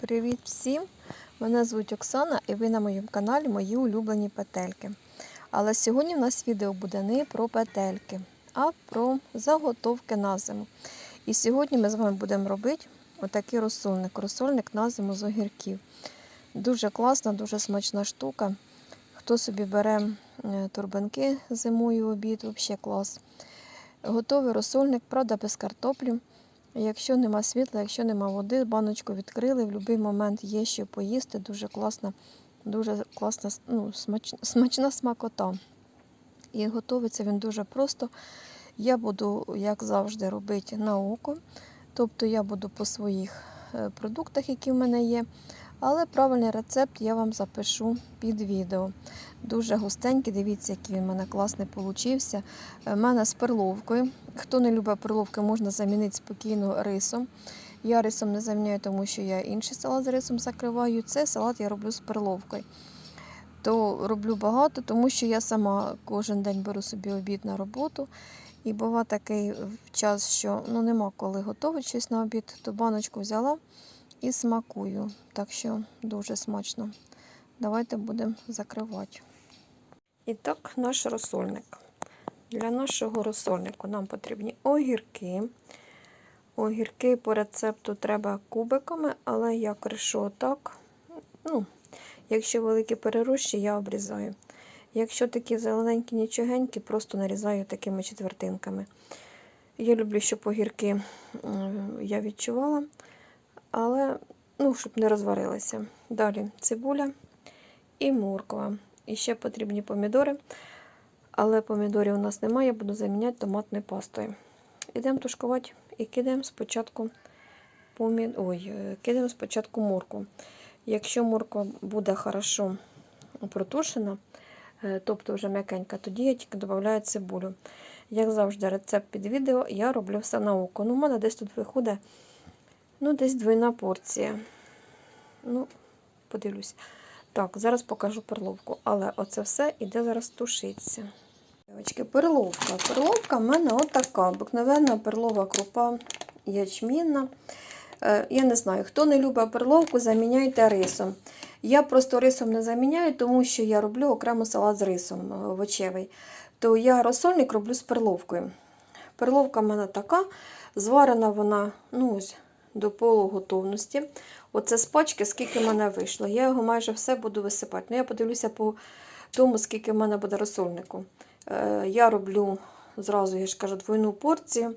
Привіт всім! Мене звуть Оксана і ви на моєму каналі Мої улюблені петельки. Але сьогодні в нас відео буде не про петельки, а про заготовки на зиму. І сьогодні ми з вами будемо робити отакий розсольник. Розсольник на зиму з огірків. Дуже класна, дуже смачна штука. Хто собі бере турбинки зимою обід, взагалі клас. Готовий розсольник, правда, без картоплі. Якщо нема світла, якщо нема води, баночку відкрили, в будь-який момент є що поїсти. Дуже класна, дуже класна, ну, смач, смачна смакота. І готується він дуже просто. Я буду, як завжди, робити на око. Тобто я буду по своїх е, продуктах, які в мене є. Але правильний рецепт я вам запишу під відео. Дуже густенький, дивіться, який він в мене класний получився. У мене з перловкою. Хто не любить перловки, можна замінити спокійно рисом. Я рисом не заміняю, тому що я інший салат з рисом закриваю. Це салат я роблю з перловкою. То роблю багато, тому що я сама кожен день беру собі обід на роботу. І буває такий час, що ну, нема коли готувати щось на обід, то баночку взяла і смакую. Так що дуже смачно. Давайте будемо закривати. І так, наш розсольник. Для нашого розсольнику нам потрібні огірки. Огірки по рецепту треба кубиками, але я кришу так. Ну, якщо великі перерощі, я обрізаю. Якщо такі зелененькі, нічогенькі, просто нарізаю такими четвертинками. Я люблю, щоб огірки я відчувала, але ну, щоб не розварилися. Далі цибуля і морква. І ще потрібні помідори. Але помідорів у нас немає, буду заміняти томатною пастою. Ідемо тушкувати і кидаємо спочатку помід... Ой, кидаємо спочатку моркву. Якщо морква буде хорошо протушена, тобто вже м'якенька, тоді я тільки додаю цибулю. Як завжди, рецепт під відео я роблю все на око. Ну, у мене десь тут виходить ну, десь двойна порція. Ну, подивлюсь. Так, зараз покажу перловку, але оце все іде зараз тушитися. Дівчатки, перловка. Перловка в мене отака. Обикновенна перлова крупа ячмінна. Е, я не знаю, хто не любить перловку, заміняйте рисом. Я просто рисом не заміняю, тому що я роблю окремо салат з рисом овочевий. То я розсольник роблю з перловкою. Перловка в мене така, зварена вона ну ось, до полуготовності. Оце з пачки, скільки в мене вийшло. Я його майже все буду висипати. Ну, Я подивлюся по тому, скільки в мене буде розсольнику. Е, я роблю зразу, я ж кажу, двойну порцію,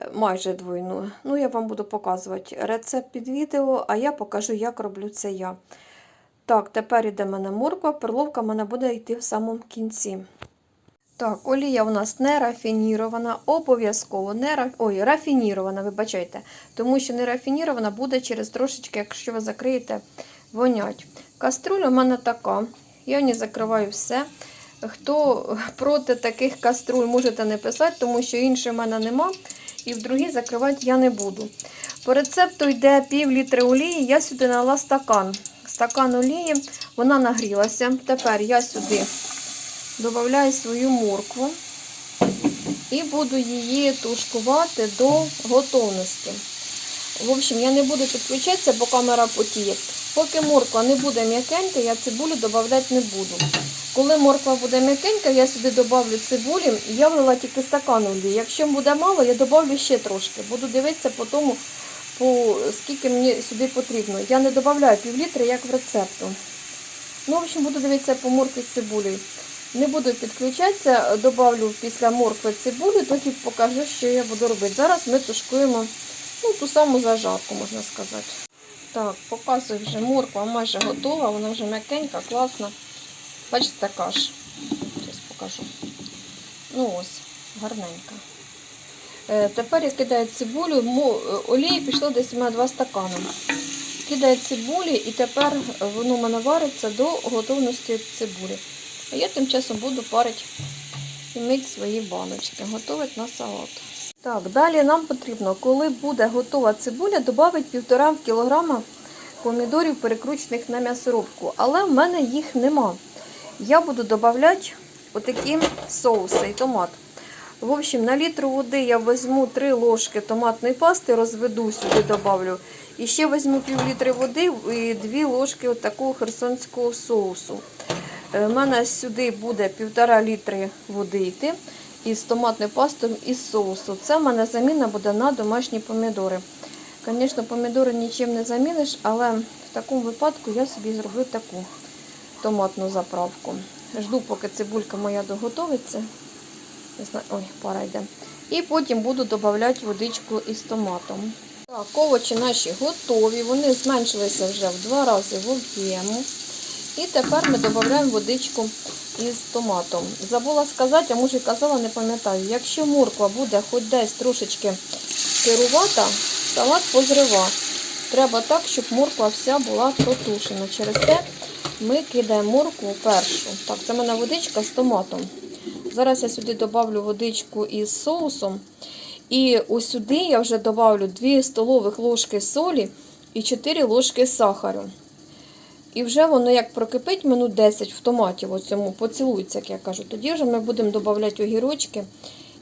е, майже двойну. Ну, я вам буду показувати рецепт під відео, а я покажу, як роблю це я. Так, тепер йде в мене морква, перловка в мене буде йти в самому кінці. Так, олія у нас не рафінірована, обов'язково не раф... Ой, рафінірована, вибачайте. Тому що не рафінірована буде через трошечки, якщо ви закриєте, вонять. Каструля у мене така. Я не закриваю все. Хто проти таких каструль, можете не писати, тому що іншої в мене нема. І в другій закривати я не буду. По рецепту йде пів літри олії, я сюди налила стакан. Стакан олії, вона нагрілася. Тепер я сюди додаю свою моркву і буду її тушкувати до готовності. В общем, я не буду підключатися, бо камера потіє. Поки морква не буде м'якенька, я цибулю додавати не буду. Коли морква буде м'якенька, я сюди додавлю цибулі я влила тільки стакан олії. Якщо буде мало, я додавлю ще трошки. Буду дивитися по тому, по скільки мені сюди потрібно. Я не додаю пів літра, як в рецепту. Ну, в общем, буду дивитися по моркві цибулі. Не буду підключатися, додавлю після моркви цибулі, тоді покажу, що я буду робити. Зараз ми тушкуємо ну, ту саму зажарку, можна сказати. Так, показую вже морква майже готова, вона вже м'якенька, класна. Бачите, така ж. Зараз покажу. Ну ось, гарненька. Е, тепер я кидаю цибулю, олії пішло десь у мене 2 стакани. Кидаю цибулі і тепер воно в мене вариться до готовності цибулі. А я тим часом буду парити і мити свої баночки, готувати на салат. Так, далі нам потрібно, коли буде готова цибуля, додати 1,5 кг помідорів, перекручених на м'ясорубку. Але в мене їх нема. Я буду додавати отакі соуси і томат. В общем, на літр води я візьму 3 ложки томатної пасти, розведу сюди, добавлю. І ще візьму пів літри води і 2 ложки такого херсонського соусу. У мене сюди буде півтора літри води йти із томатною пастою і соусу. Це в мене заміна буде на домашні помідори. Звісно, помідори нічим не заміниш, але в такому випадку я собі зроблю таку томатну заправку. Жду, поки цибулька моя доготовиться. Не знаю, ой, пора йде. І потім буду додавати водичку із томатом. Так, овочі наші готові. Вони зменшилися вже в два рази в об'єму. І тепер ми додаємо водичку із томатом. Забула сказати, а може казала, не пам'ятаю. Якщо морква буде хоч десь трошечки сирувата, салат позрива. Треба так, щоб морква вся була протушена. Через те ми кидаємо моркву першу. Так, це в мене водичка з томатом. Зараз я сюди додавлю водичку із соусом. І ось сюди я вже додавлю 2 столових ложки солі і 4 ложки сахару. І вже воно як прокипить минут 10 в томаті, цьому поцілується, як я кажу. Тоді вже ми будемо додавати огірочки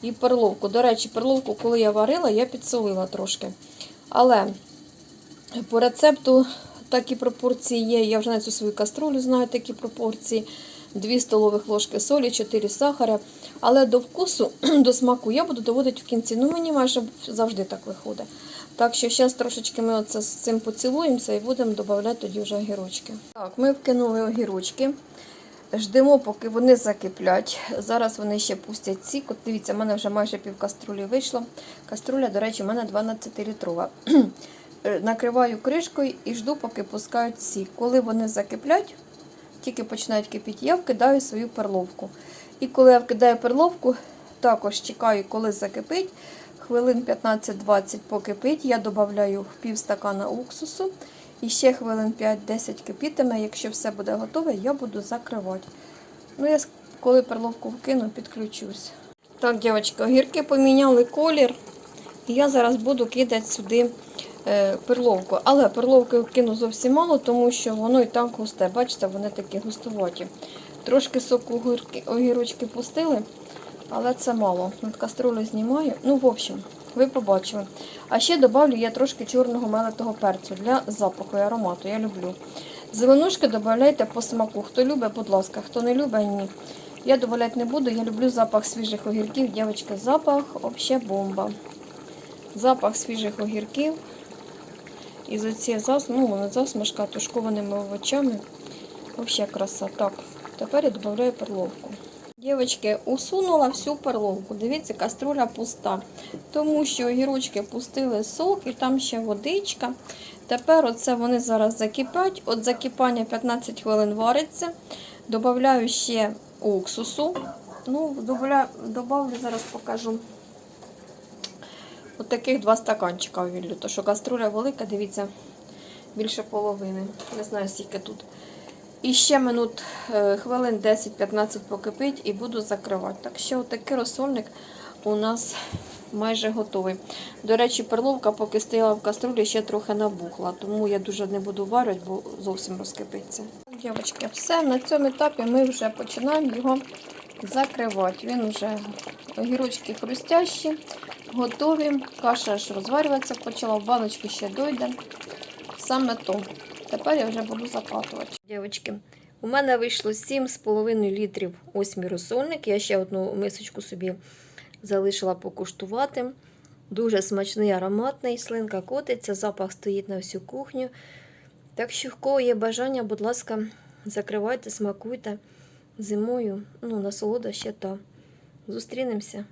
і перловку. До речі, перловку, коли я варила, я підсолила трошки. Але по рецепту такі пропорції є. Я вже на цю свою каструлю знаю такі пропорції. 2 столових ложки солі, 4 сахара. Але до вкусу, до смаку я буду доводити в кінці. Ну, мені майже завжди так виходить. Так що зараз трошечки ми оце з цим поцілуємося і будемо додавати тоді вже огірочки. Так, ми вкинули огірочки. Ждемо, поки вони закиплять. Зараз вони ще пустять сік. От дивіться, в мене вже майже пів каструлі вийшло. Каструля, до речі, в мене 12-літрова. Накриваю кришкою і жду, поки пускають сік. Коли вони закиплять, тільки починають кипіти, я вкидаю свою перловку. І коли я вкидаю перловку, також чекаю, коли закипить. Хвилин 15-20 покипить, я додаю пів стакана уксусу. І ще хвилин 5-10 кипітиме. Якщо все буде готове, я буду закривати. Ну, я коли перловку вкину, підключусь. Так, дівчатки, огірки поміняли колір. І я зараз буду кидати сюди е, перловку. Але перловки вкину зовсім мало, тому що воно і так густе. Бачите, вони такі густоваті. Трошки соку огірочки пустили, але це мало. Над каструлю знімаю. Ну, в общем, ви побачили. А ще додавлю я трошки чорного мелитого перцю для запаху і аромату. Я люблю. Зеленушки додавайте по смаку. Хто любить, будь ласка, хто не любить, ні. Я додавати не буду. Я люблю запах свіжих огірків. Дівчатки, запах взагалі бомба. Запах свіжих огірків. І за ці зас... ну, не засмажка тушкованими овочами. Взагалі краса. Так, тепер я додаю перловку. Дівчатки, усунула всю перловку. Дивіться, каструля пуста. Тому що огірочки пустили сок і там ще водичка. Тепер оце вони зараз закипять. От закипання 15 хвилин вариться. Добавляю ще уксусу. Ну, добавлю, зараз покажу. От таких два стаканчика віллю. То що каструля велика, дивіться, більше половини. Не знаю, скільки тут. І ще минут е, хвилин 10-15 покипить і буду закривати. Так що такий розсольник у нас майже готовий. До речі, перловка, поки стояла в каструлі, ще трохи набухла, тому я дуже не буду варити, бо зовсім розкипиться. Дівчатки, все, на цьому етапі ми вже починаємо його закривати. Він вже огірочки хрустящі, готові. Каша аж розварюватися почала, в баночки ще дойде. Саме то. Тепер я вже буду закатувати. Дівчатки, у мене вийшло 7,5 літрів ось мій розсольник. Я ще одну мисочку собі залишила покуштувати. Дуже смачний, ароматний, слинка котиться, запах стоїть на всю кухню. Так що, в кого є бажання, будь ласка, закривайте, смакуйте зимою. Ну, насолода ще та. Зустрінемося.